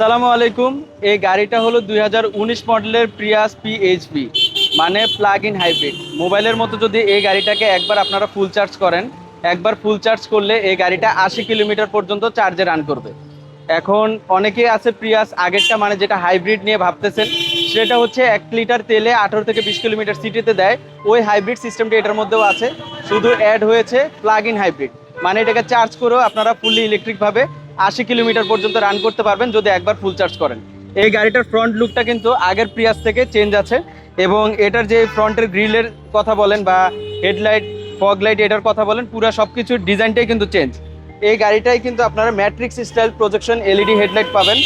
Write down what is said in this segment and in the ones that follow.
সালামু আলাইকুম। এই গাড়িটা হলো দুই হাজার উনিশ মডেলের প্রিয়াস পিএইচপি মানে প্লাগ ইন হাইব্রিড মোবাইলের মতো যদি এই গাড়িটাকে একবার আপনারা ফুল চার্জ করেন, একবার ফুল চার্জ করলে এই গাড়িটা আশি কিলোমিটার পর্যন্ত চার্জে রান করবে। এখন অনেকেই আছে প্রিয়াস আগেরটা মানে যেটা হাইব্রিড নিয়ে ভাবতেছেন, সেটা হচ্ছে এক লিটার তেলে আঠারো থেকে বিশ কিলোমিটার সিটিতে দেয়। ওই হাইব্রিড সিস্টেমটা এটার মধ্যেও আছে। শুধু অ্যাড হয়েছে প্লাগ ইন হাইব্রিড মানে এটাকে চার্জ করেও আপনারা ফুললি ইলেকট্রিকভাবে আশি কিলোমিটার পর্যন্ত রান করতে পারবেন যদি একবার ফুল চার্জ করেন। এই গাড়িটার ফ্রন্ট লুকটা কিন্তু আগের প্রিয়াস থেকে চেঞ্জ আছে এবং এটার যে ফ্রন্টের গ্রিলের কথা বলেন বা হেডলাইট ফগ লাইট এটার কথা বলেন, পুরো সব কিছুর ডিজাইনটাই কিন্তু চেঞ্জ এই গাড়িটাই কিন্তু আপনারা matrix style projection LED headlight পাবেন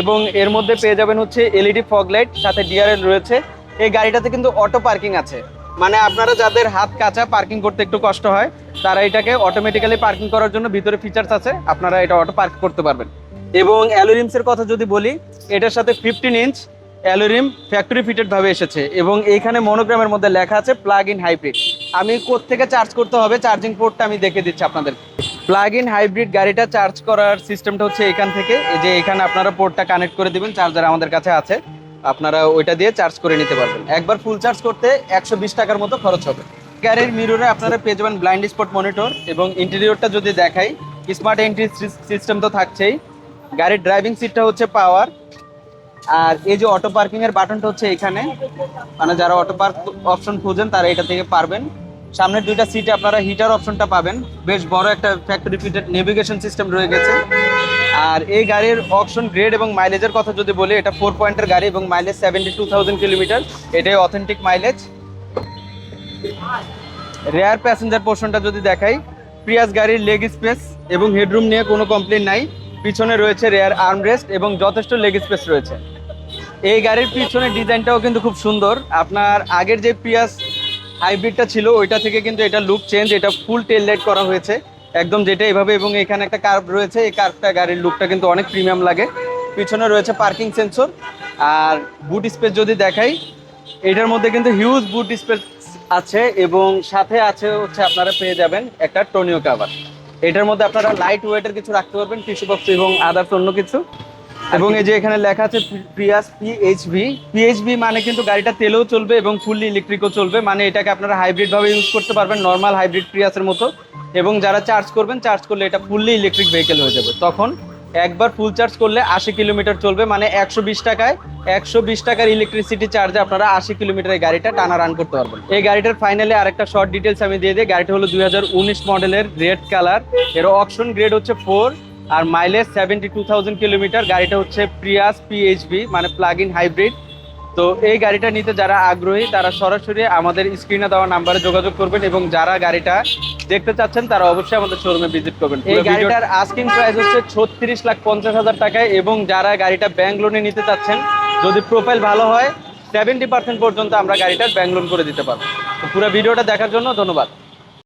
এবং এর মধ্যে পেয়ে যাবেন হচ্ছে এলইডি ফগ লাইট সাথে ডিআরএল রয়েছে। এই গাড়িটাতে কিন্তু অটো পার্কিং আছে। মানে আপনারা যাদের হাত কাঁচা পার্কিং করতে একটু কষ্ট হয়, তারা এটাকে অটোমেটিক্যালি পার্কিং করার জন্য ভিতরে ফিচার্স আছে, আপনারা এটা অটো পার্ক করতে পারবেন। এবং অ্যালোরিমসের কথা যদি বলি, এটার সাথে fifteen inch alloy rim factory fitted ভাবে এসেছে এবং এইখানে মনোগ্রামের মধ্যে লেখা আছে প্লাগ ইন হাইব্রিড আমি থেকে চার্জ করতে হবে চার্জিং পোর্টটা আমি দেখে দিচ্ছি আপনাদের। প্লাগ ইন হাইব্রিড গাড়িটা চার্জ করার সিস্টেমটা হচ্ছে এখান থেকে যে এখানে আপনারা পোর্টটা কানেক্ট করে দিবেন চার্জার আমাদের কাছে আছে। আপনারা ওইটা দিয়ে চার্জ করে নিতে পারবেন। একবার ফুল চার্জ করতে একশো বিশ টাকার মতো খরচ হবে। গাড়ির মিররে আপনারা পেয়ে যাবেন ব্লাইন্ড স্পট মনিটর এবং ইন্টেরিয়রটা যদি দেখাই স্মার্ট এন্ট্রি সিস্টেম তো থাকছেই। গাড়ির ড্রাইভিং সিটটা হচ্ছে পাওয়ার আর এই যে অটো পার্কিং এর বাটনটা হচ্ছে এখানে। মানে যারা অটো পার্ক অপশন খুঁজেন, তারা এটা থেকে পারবেন। সামনের দুইটা সিটে আপনারা হিটার অপশনটা পাবেন। বেশ বড় একটা ফ্যাক্টরি ফিটেড নেভিগেশন সিস্টেম রয়ে গেছে। আর এই গাড়ির অপশন গ্রেড এবং মাইলেজের কথা যদি বলি, এটা ফোর পয়েন্টের গাড়ি এবং mileage seventy two thousand kilometre এটাই অথেন্টিক মাইলেজ রেয়ার প্যাসেঞ্জার পোর্শনটা যদি দেখাই প্রিয়াস গাড়ির লেগ স্পেস এবং হেডরুম নিয়ে কোনো কমপ্লেন নাই। পিছনে রয়েছে রেয়ার আর্মরেস্ট এবং যথেষ্ট লেগ স্পেস রয়েছে। এই গাড়ির পিছনের ডিজাইনটাও কিন্তু খুব সুন্দর। আপনার আগের যে প্রিয়াস হাইব্রিডটা ছিল, ওইটা থেকে কিন্তু এটা লুক চেঞ্জ এটা ফুল টেল লাইট করা হয়েছে। একদম যেটা এভাবে এবং এখানে একটা কার্ভ রয়েছে, এই কার্ভটা গাড়ির লুকটা কিন্তু অনেক প্রিমিয়াম লাগে। পিছনে রয়েছে পার্কিং সেন্সর আর বুট স্পেস যদি দেখাই, এটার মধ্যে কিন্তু হিউজ বুট স্পেস আছে এবং সাথে আছে হচ্ছে আপনারা পেয়ে যাবেন একটা টোনিও কাভার এটার মধ্যে আপনারা লাইট ওয়েটের কিছু রাখতে পারবেন টিস্যু বক্স এবং আদার্স অন্য কিছু। এবং এই যে এখানে লেখা আছে প্রিয়াস পিএইচভি পিএইচভি মানে কিন্তু গাড়িটা তেলেও চলবে এবং ফুললি ইলেকট্রিকও চলবে মানে এটাকে আপনারা হাইব্রিড ভাবে ইউজ করতে পারবেন নর্মাল হাইব্রিড প্রিয়াসের মতো। এবং যারা চার্জ করবেন চার্জ করলে এটা ফুললি ইলেকট্রিক ভেহিকেল হয়ে যাবে। তখন একবার ফুল চার্জ করলে আশি কিলোমিটার চলবে মানে একশো বিশ টাকায় একশো বিশ টাকার ইলেকট্রিসিটি চার্জে আপনারা আশি কিলোমিটার এই গাড়িটা টানা রান করতে পারবেন। এই গাড়িটার ফাইনালে আরেকটা শর্ট ডিটেলস আমি দিয়ে দিই। গাড়িটা হলো দু হাজার উনিশ মডেলের রেড কালারের অপশন গ্রেড হচ্ছে ফোর আর mileage seventy two thousand kilometre গাড়িটা হচ্ছে প্রিয়াস পিএইচবি মানে প্লাগ ইন হাইব্রিড তো এই গাড়িটা নিতে যারা আগ্রহী তারা সরাসরি আমাদের স্ক্রিনে দেওয়া নাম্বারে যোগাযোগ করবেন এবং যারা গাড়িটা দেখতে চাচ্ছেন তারা অবশ্যই আমাদের শোরুমে ভিজিট করবেন। এই গাড়িটার আস্কিং প্রাইস হচ্ছে ছত্রিশ লাখ পঞ্চাশ হাজার টাকায় এবং যারা গাড়িটা ব্যাংক লোনে নিতে চাচ্ছেন যদি প্রোফাইল ভালো হয় সেভেন্টি পার্সেন্ট পর্যন্ত আমরা গাড়িটার ব্যাংক লোন করে দিতে পারব। পুরো ভিডিওটা দেখার জন্য ধন্যবাদ।